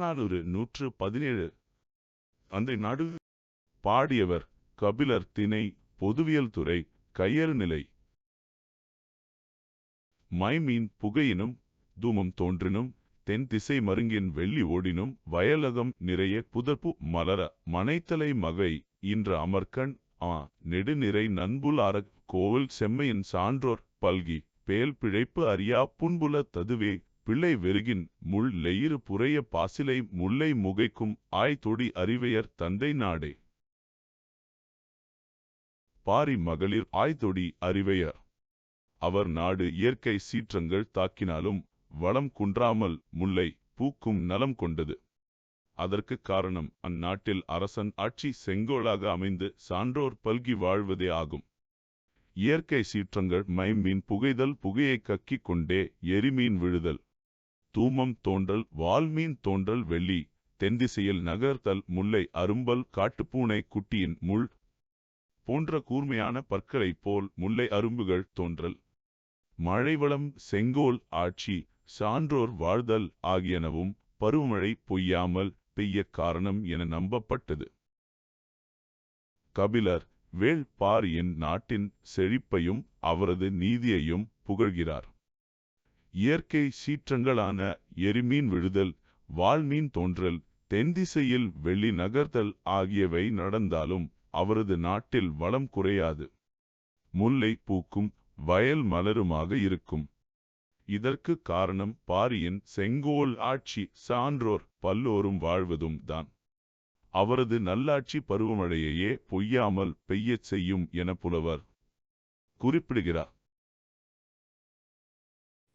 புறநானூறு நூற்று பதினேழு. அந்த நாடு பாடியவர் கபிலர் திணை பொதுவியல் துறை கையறு நிலை. மைமீன் புகையினும் தூமம் தோன்றினும் தென் திசை மருங்கின் வெள்ளி ஓடினும் வயலகம் நிறைய புதர்ப்பு மலர மனைத்தலை மகை இன்ற அமர்கண் ஆ நெடுநிறை நண்புல் அறக் கோவில் செம்மையின் சான்றோர் பல்கி பேல் பிழைப்பு அறியா புன்புல ததுவே பிள்ளை வெறுகின் முள் லெயிறு புரைய பாசிலை முல்லை முகைக்கும் ஆய் தொடி அறிவையர் தந்தை நாடே. பாரி மகளிர் ஆய்தொடி அறிவையர். அவர் நாடு இயற்கை சீற்றங்கள் தாக்கினாலும் வளம் குன்றாமல் முல்லை பூக்கும் நலம் கொண்டது. அதற்கு காரணம் அந்நாட்டில் அரசன் ஆட்சி செங்கோலாக அமைந்து சான்றோர் பல்கி வாழ்வதே ஆகும். இயற்கை சீற்றங்கள் மைமீன் புகைதல் புகையை கக்கிக் கொண்டே எரிமீன் விழுதல். தூமம் தோன்றல் வால்மீன் தோன்றல் வெள்ளி தென்திசையில் நகர்த்தல் முல்லை அரும்பல் காட்டுப்பூனை குட்டியின் முள் போன்ற கூர்மையான பற்களைப் போல் முல்லை அரும்புகள் தோன்றல். மழைவளம் செங்கோல் ஆட்சி சான்றோர் வாழ்தல் ஆகியனவும் பருவமழை பொய்யாமல் பெய்ய காரணம் என நம்பப்பட்டது. கபிலர் வேள் பாரியின் நாட்டின் செழிப்பையும் அவரது நீதியையும் புகழ்கிறார். இயற்கை சீற்றங்களான எரிமீன் விழுதல் வால்மீன் தோன்றல் தென்திசையில் வெள்ளி நகர்த்தல் ஆகியவை நடந்தாலும் அவரது நாட்டில் வளம் குறையாது. முல்லை பூக்கும் வயல் மலருமாக இருக்கும். இதற்கு காரணம் பாரியின் செங்கோல் ஆட்சி சான்றோர் பல்லோரும் வாழ்வதும் தான். அவரது நல்லாட்சி பருவமழையையே பொய்யாமல் பெய்யச் செய்யும் என புலவர் குறிப்பிடுகிறார்.